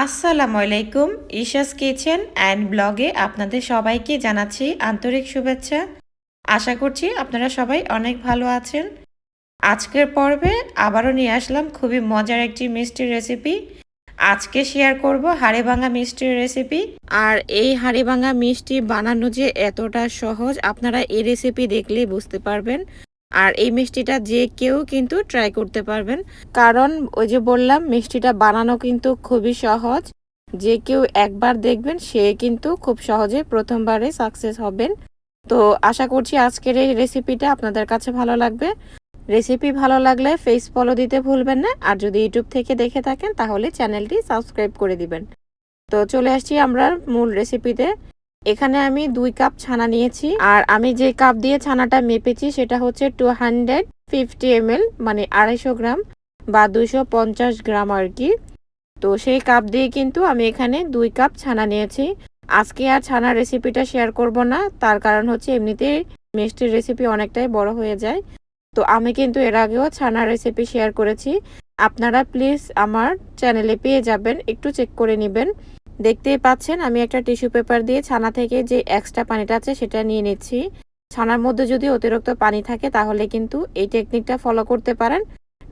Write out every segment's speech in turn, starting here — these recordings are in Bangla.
আসসালামু আলাইকুম, ঈশাস কিচেন অ্যান্ড ব্লগে আপনাদের সবাইকে জানাচ্ছি আন্তরিক শুভেচ্ছা। আশা করছি আপনারা সবাই অনেক ভালো আছেন। আজকের পর্বে আবারও নিয়ে আসলাম খুবই মজার একটি মিষ্টির রেসিপি। আজকে শেয়ার করব হাড়ে ভাঙা মিষ্টির রেসিপি। আর এই হাড়ে ভাঙা মিষ্টি বানানো যে এতটা সহজ, আপনারা এই রেসিপি দেখলেই বুঝতে পারবেন। আর এই মিষ্টিটা যে কেউ কিন্তু ট্রাই করতে পারবেন। কারণ ওই যে বললাম, মিষ্টিটা বানানো কিন্তু খুবই সহজ। যে কেউ একবার দেখবেন, সে কিন্তু খুব সহজে প্রথমবারে সাকসেস হবেন। তো আশা করছি আজকের এই রেসিপিটা আপনাদের কাছে ভালো লাগবে। রেসিপি ভালো লাগলে ফেস ফলো দিতে ভুলবেন না। আর যদি ইউটিউব থেকে দেখে থাকেন, তাহলে চ্যানেলটি সাবস্ক্রাইব করে দিবেন। তো চলে আসছি আমরা মূল রেসিপিতে এখানে আমি দুই কাপ ছানা নিয়েছি। আর আমি যে কাপ দিয়ে ছানাটা মেপেছি, সেটা হচ্ছে টু হান্ড্রেড ফিফটি এম মানে আড়াইশো গ্রাম বা দুইশো পঞ্চাশ গ্রাম আর কি। তো সেই কাপ দিয়ে কিন্তু আমি এখানে দুই কাপ ছানা নিয়েছি। আজকে আর ছানার রেসিপিটা শেয়ার করব না, তার কারণ হচ্ছে এমনিতেই মিষ্টির রেসিপি অনেকটাই বড় হয়ে যায়। তো আমি কিন্তু এর আগেও ছানার রেসিপি শেয়ার করেছি। আপনারা প্লিজ আমার চ্যানেলে পেয়ে যাবেন, একটু চেক করে নেবেন। দেখতেই পাচ্ছেন, আমি একটা টিস্যু পেপার দিয়ে ছানা থেকে যে এক্সট্রা পানিটা আছে সেটা নিয়ে নিচ্ছি। ছানার মধ্যে যদি অতিরিক্ত পানি থাকে তাহলে কিন্তু এই টেকনিকটা ফলো করতে পারেন।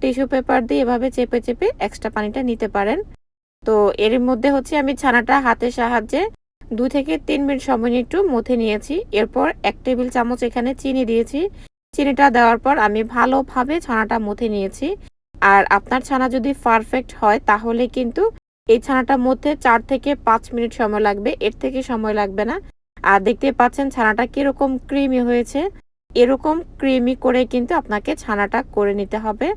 টিস্যু পেপার দিয়ে এভাবে চেপে চেপে এক্সট্রা পানিটা নিতে পারেন। তো এর মধ্যে হচ্ছে আমি ছানাটা হাতের সাহায্যে দু থেকে তিন মিনিট সময় একটু মথে নিয়েছি। এরপর এক টেবিল চামচ এখানে চিনি দিয়েছি। চিনিটা দেওয়ার পর আমি ভালোভাবে ছানাটা মথে নিয়েছি। আর আপনার ছানা যদি পারফেক্ট হয় তাহলে কিন্তু এই ছানাটার মধ্যে চার থেকে পাঁচ মিনিট সময় লাগবে। এর থেকে সময় লাগবে না। আর দেখতে পাচ্ছেন ছানাটা কীরকম ক্রিমি হয়েছে। এরকম ক্রিমি করে কিন্তু আপনাকে ছানাটা করে নিতে হবে।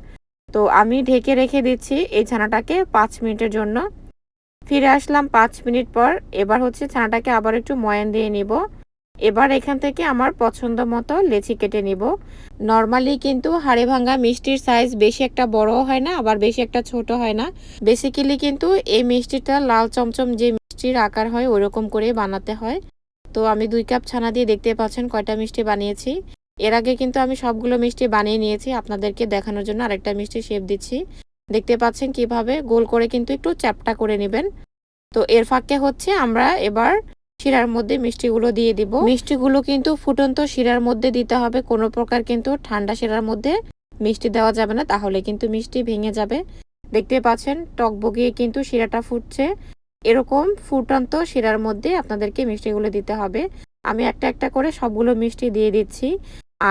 তো আমি ঢেকে রেখে দিচ্ছি এই ছানাটাকে পাঁচ মিনিটের জন্য। ফিরে আসলাম পাঁচ মিনিট পর। এবার হচ্ছে ছানাটাকে আবার একটু ময়ান দিয়ে নিব। এবার এখান থেকে আমার পছন্দ মতো লেচি কেটে নিব। নর্মালি কিন্তু হাড়ে ভাঙ্গা মিষ্টির সাইজ বেশি একটা বড়ও হয় না, আবার বেশি একটা ছোট হয় না। বেসিক্যালি কিন্তু এই মিষ্টিটা লাল চমচম যে মিষ্টির আকার হয়, ওরকম করে বানাতে হয়। তো আমি দুই কাপ ছানা দিয়ে দেখতে পাচ্ছেন কয়টা মিষ্টি বানিয়েছি। এর আগে কিন্তু আমি সবগুলো মিষ্টি বানিয়ে নিয়েছি, আপনাদেরকে দেখানোর জন্য আরেকটা মিষ্টি শেপ দিচ্ছি। দেখতে পাচ্ছেন কীভাবে? গোল করে কিন্তু একটু চ্যাপটা করে নেবেন। তো এর ফাঁকে হচ্ছে আমরা এবার শিরার মধ্যে মিষ্টিগুলো দিয়ে দিব। মিষ্টিগুলো কিন্তু ফুটন্ত শিরার মধ্যে দিতে হবে, কোনো প্রকার কিন্তু ঠান্ডা শিরার মধ্যে মিষ্টি দেওয়া যাবে না, তাহলে কিন্তু মিষ্টি ভেঙে যাবে। দেখতে পাচ্ছেন টক বগিয়ে কিন্তু শিরাটা ফুটছে। এরকম ফুটন্ত শিরার মধ্যে আপনাদেরকে মিষ্টিগুলো দিতে হবে। আমি একটা একটা করে সবগুলো মিষ্টি দিয়ে দিচ্ছি।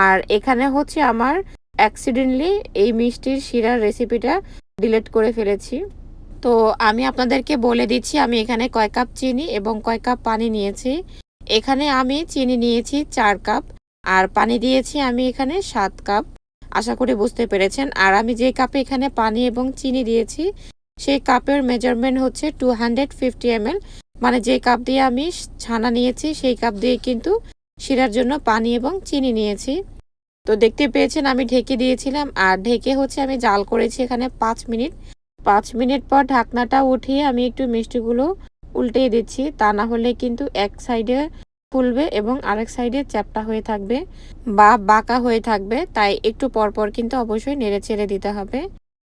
আর এখানে হচ্ছে আমার অ্যাক্সিডেন্টলি এই মিষ্টির শিরার রেসিপিটা ডিলেট করে ফেলেছি। তো আমি আপনাদেরকে বলে দিচ্ছি, আমি এখানে কয় কাপ চিনি এবং কয় কাপ পানি নিয়েছি। এখানে আমি চিনি নিয়েছি চার কাপ আর পানি দিয়েছি আমি এখানে সাত কাপ। আশা করি বুঝতে পেরেছেন। আর আমি যে কাপে এখানে পানি এবং চিনি দিয়েছি, সেই কাপের মেজারমেন্ট হচ্ছে টু হান্ড্রেড ফিফটি এম মানে যে কাপ দিয়ে আমি ছানা নিয়েছি, সেই কাপ দিয়ে কিন্তু শিরার জন্য পানি এবং চিনি নিয়েছি। তো দেখতে পেয়েছেন আমি ঢেকে দিয়েছিলাম, আর ঢেকে হচ্ছে আমি জাল করেছি এখানে পাঁচ মিনিট। পাঁচ মিনিট পর ঢাকনাটা উঠিয়ে আমি একটু মিষ্টিগুলো উল্টেই দিচ্ছি। তা না হলে কিন্তু এক সাইডে ফুলবে এবং আরেক সাইডে চ্যাপটা হয়ে থাকবে বা বাঁকা হয়ে থাকবে। তাই একটু পরপর কিন্তু অবশ্যই নেড়ে ছেড়ে দিতে হবে।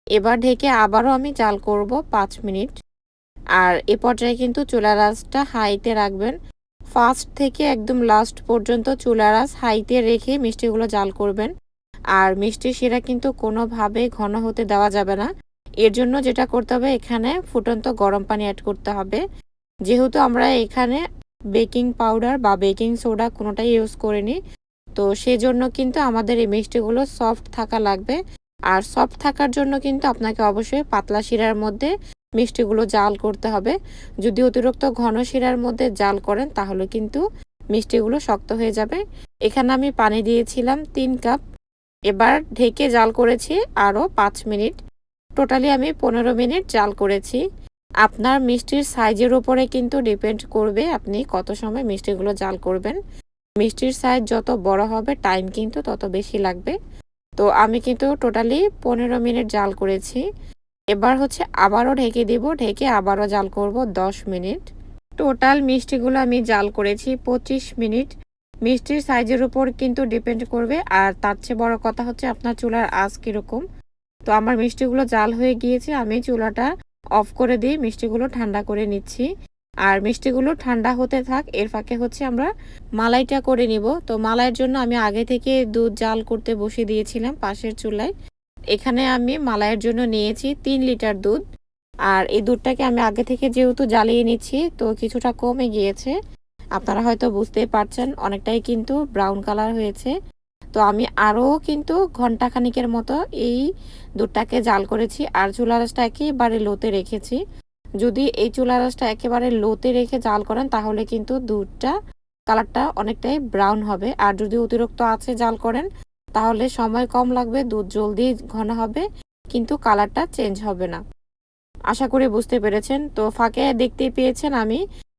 এবার ঢেকে আবারও আমি জাল করব পাঁচ মিনিট। আর এ পর্যায়ে কিন্তু চুলার রাসটা হাইতে রাখবেন। ফার্স্ট থেকে একদম লাস্ট পর্যন্ত চুলার রাস হাইতে রেখে মিষ্টিগুলো জাল করবেন। আর মিষ্টি শিরা কিন্তু কোনোভাবে ঘন হতে দেওয়া যাবে না। এর জন্য যেটা করতে হবে, এখানে ফুটন্ত গরম পানি অ্যাড করতে হবে। যেহেতু আমরা এখানে বেকিং পাউডার বা বেকিং সোডা কোনোটাই ইউজ করিনি, তো সেজন্য কিন্তু আমাদের এই মিষ্টিগুলো সফট থাকা লাগবে। আর সফট থাকার জন্য কিন্তু আপনাকে অবশ্যই পাতলা শিরার মধ্যে মিষ্টিগুলো জাল করতে হবে। যদি অতিরিক্ত ঘন শিরার মধ্যে জাল করেন, তাহলে কিন্তু মিষ্টিগুলো শক্ত হয়ে যাবে। এখানে আমি পানি দিয়েছিলাম তিন কাপ। এবার ঢেকে জাল করেছি আরও পাঁচ মিনিট। টোটালি আমি পনেরো মিনিট জাল করেছি। আপনার মিষ্টির সাইজের উপরে কিন্তু ডিপেন্ড করবে আপনি কত সময় মিষ্টিগুলো জাল করবেন। মিষ্টির সাইজ যত বড় হবে টাইম কিন্তু তত বেশি লাগবে। তো আমি কিন্তু টোটালি পনেরো মিনিট জাল করেছি। এবার হচ্ছে আবারও ঢেকে দিব, ঢেকে আবারও জাল করব দশ মিনিট। টোটাল মিষ্টিগুলো আমি জাল করেছি পঁচিশ মিনিট। মিষ্টির সাইজের উপর কিন্তু ডিপেন্ড করবে। আর তার চেয়ে বড় কথা হচ্ছে আপনার চুলার আঁচ কীরকম। তো আমার মিষ্টিগুলো জাল হয়ে গিয়েছে, আমি চুলাটা অফ করে দিয়ে মিষ্টিগুলো ঠান্ডা করে নিচ্ছি। আর মিষ্টিগুলো ঠান্ডা হতে থাক, এর ফাঁকে হচ্ছে আমরা মালাইটা করে নিব। তো মালাইয়ের জন্য আমি আগে থেকে দুধ জাল করতে বসিয়ে দিয়েছিলাম পাশের চুলায়। এখানে আমি মালাইয়ের জন্য নিয়েছি তিন লিটার দুধ। আর এই দুধটাকে আমি আগে থেকে যেহেতু জ্বালিয়ে নিচ্ছি, তো কিছুটা কমে গিয়েছে। আপনারা হয়তো বুঝতেই পারছেন, অনেকটাই কিন্তু ব্রাউন কালার হয়েছে। তো আমি আরও কিন্তু ঘণ্টা খানিকের মতো এই দুধটাকে জাল করেছি আর চুলা রাসটা একেবারে লোতে রেখেছি। যদি এই চুলা রাসটা একেবারে লোতে রেখে জাল করেন, তাহলে কিন্তু দুধটা, কালারটা অনেকটাই ব্রাউন হবে। আর যদি অতিরিক্ত আছে জাল করেন, তাহলে সময় কম লাগবে, দুধ জলদি ঘন হবে, কিন্তু কালারটা চেঞ্জ হবে না। আশা করি বুঝতে পেরেছেন। তো ফাঁকে দেখতেই পেয়েছেন আমি,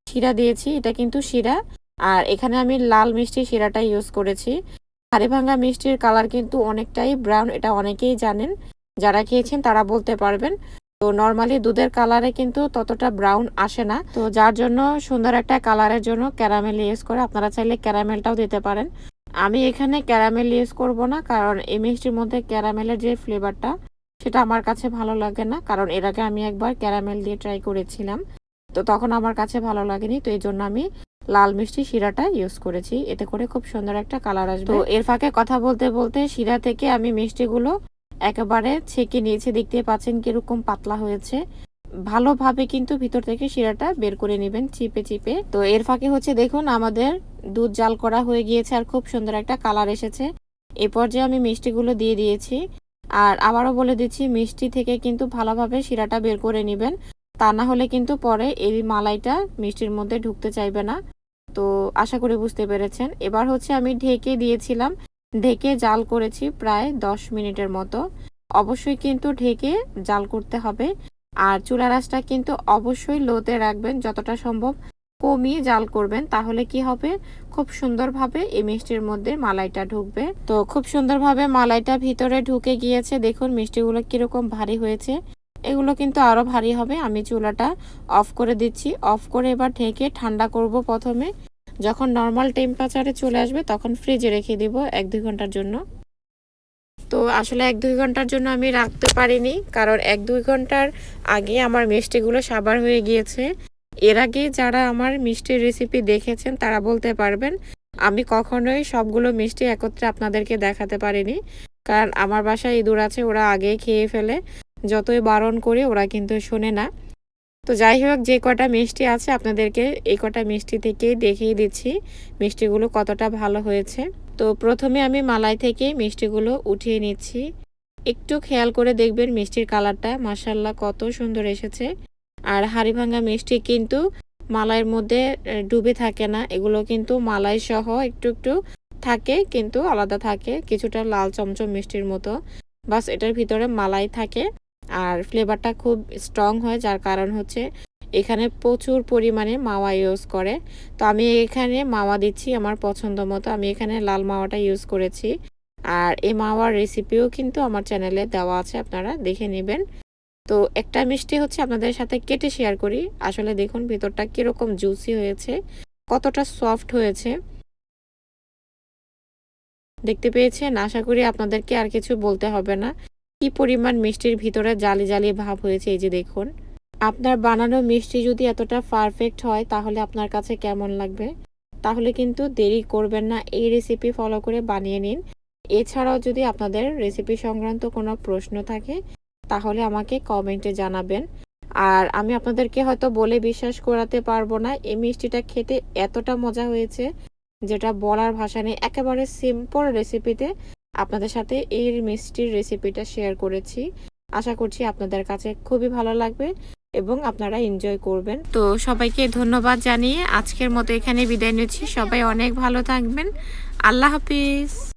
শিরা দিয়েছি, এটা কিন্তু শিরা। আর এখানে আমি লাল মিষ্টি শিরাটা ইউজ করেছি। হাড়ি ভাঙ্গা মিষ্টির কালার কিন্তু অনেকটাই ব্রাউন, এটা অনেকেই জানেন। যারা খেয়েছেন তারা বলতে পারবেন। তো নর্মালি দুধের কালারে কিন্তু ততটা ব্রাউন আসে না। তো যার জন্য সুন্দর একটা কালারের জন্য ক্যারামেল ইউজ করে আপনারা চাইলে ক্যারামেলটাও দিতে পারেন। আমি এখানে ক্যারামেল ইউজ করব না, কারণ এই মিষ্টির মধ্যে ক্যারামেলের যে ফ্লেভারটা, সেটা আমার কাছে ভালো লাগে না। কারণ এর আগে আমি একবার ক্যারামেল দিয়ে ট্রাই করেছিলাম, তো তখন আমার কাছে ভালো লাগেনি। তো এই জন্য আমি লাল মিষ্টি শিরাটা ইউজ করেছি। এতে করে খুব সুন্দর একটা কালার আসবে। তো এর ফাঁকে কথা বলতে বলতে শিরা থেকে আমি মিষ্টিগুলো একেবারে ছেঁকে নিয়েছি। দেখতে পাচ্ছেন কীরকম পাতলা হয়েছে। ভালোভাবে কিন্তু ভিতর থেকে শিরাটা বের করে নেবেন চিপে চিপে। তো এর ফাঁকে হচ্ছে দেখুন আমাদের দুধ জাল করা হয়ে গিয়েছে আর খুব সুন্দর একটা কালার এসেছে। এই পর্যায়ে আমি মিষ্টিগুলো দিয়ে দিয়েছি। আর আবারও বলে দিচ্ছি, মিষ্টি থেকে কিন্তু ভালোভাবে শিরাটা বের করে নেবেন। তা না হলে কিন্তু পরে এই মালাইটা মিষ্টির মধ্যে ঢুকতে চাইবে না। তো আশা করি বুঝতে পেরেছেন। এবার হচ্ছে আমি ঢেকে দিয়েছিলাম। ঢেকে জাল করেছি প্রায় দশ মিনিটের মতো। অবশ্যই কিন্তু ঢেকে জাল করতে হবে। আর চুলা রাসটা কিন্তু অবশ্যই লোতে রাখবেন। যতটা সম্ভব কমিয়ে জাল করবেন। তাহলে কি হবে? খুব সুন্দরভাবে এই মিষ্টির মধ্যে মালাইটা ঢুকবে। তো খুব সুন্দরভাবে মালাইটা ভিতরে ঢুকে গিয়েছে। দেখুন মিষ্টিগুলো কীরকম ভারী হয়েছে। এগুলো কিন্তু আরও ভারী হবে। আমি চুলাটা অফ করে দিচ্ছি। অফ করে এবার ঢেকে ঠান্ডা করব প্রথমে। যখন নর্মাল টেম্পারেচারে চলে আসবে, তখন ফ্রিজে রেখে দিব এক দুই ঘণ্টার জন্য। তো আসলে এক দুই ঘণ্টার জন্য আমি রাখতে পারিনি, কারণ এক দুই ঘণ্টার আগে আমার মিষ্টিগুলো সাবার হয়ে গিয়েছে। এর আগে যারা আমার মিষ্টির রেসিপি দেখেছেন, তারা বলতে পারবেন, আমি কখনোই সবগুলো মিষ্টি একত্রে আপনাদেরকে দেখাতে পারিনি। কারণ আমার বাসায় ইঁদুর আছে, ওরা আগে খেয়ে ফেলে। যতই বারণ করি, ওরা কিন্তু শোনে না। তো যাই হোক, যে কটা মিষ্টি আছে, আপনাদেরকে এই কটা মিষ্টি থেকেই দেখিয়ে দিচ্ছি, মিষ্টিগুলো কতটা ভালো হয়েছে। তো প্রথমে আমি মালাই থেকে মিষ্টিগুলো উঠিয়ে নিচ্ছি। একটু খেয়াল করে দেখবেন মিষ্টির কালারটা মাসাল্লাহ কত সুন্দর এসেছে। আর হাড়ি ভাঙ্গা মিষ্টি কিন্তু মালাইয়ের মধ্যে ডুবে থাকে না। এগুলো কিন্তু মালাই সহ একটু একটু থাকে, কিন্তু আলাদা থাকে, কিছুটা লাল চমচম মিষ্টির মতো। বাস, এটার ভিতরে মালাই থাকে। আর ফ্লেভারটা খুব স্ট্রং হয়, যার কারণ হচ্ছে এখানে প্রচুর পরিমাণে মাওয়া ইউজ করে। তো আমি এখানে মাওয়া দিচ্ছি আমার পছন্দ মতো। আমি এখানে লাল মাওয়াটা ইউজ করেছি। আর এই মাওয়ার রেসিপিও কিন্তু আমার চ্যানেলে দেওয়া আছে, আপনারা দেখে নেবেন। তো একটা মিষ্টি হচ্ছে আপনাদের সাথে কেটে শেয়ার করি। আসলে দেখুন, ভিতরটা কীরকম জুসি হয়েছে, কতটা সফট হয়েছে। দেখতে পেয়েছেন? আশা করি আপনাদেরকে আর কিছু বলতে হবে না। কি পরিমাণ মিষ্টির ভিতরে জালি জালি ভাব হয়েছে এই যে দেখুন। আপনার বানানো মিষ্টি যদি এতটা পারফেক্ট হয়, তাহলে আপনার কাছে কেমন লাগবে? তাহলে কিন্তু দেরি করবেন না, এই রেসিপি ফলো করে বানিয়ে নিন। এছাড়াও যদি আপনাদের রেসিপি সংক্রান্ত কোনো প্রশ্ন থাকে, তাহলে আমাকে কমেন্টে জানাবেন। আর আমি আপনাদেরকে হয়তো বলে বিশ্বাস করাতে পারব না, এই মিষ্টিটা খেতে এতটা মজা হয়েছে, যেটা বলার ভাষা নেই। একেবারে সিম্পল রেসিপিতে আপনাদের সাথে এই মিষ্টির রেসিপিটা শেয়ার করেছি। আশা করছি আপনাদের কাছে খুবই ভালো লাগবে এবং আপনারা এনজয় করবেন। তো সবাইকে ধন্যবাদ জানিয়ে আজকের মতো এখানে বিদায় নিচ্ছি। সবাই অনেক ভালো থাকবেন। আল্লাহ হাফিজ।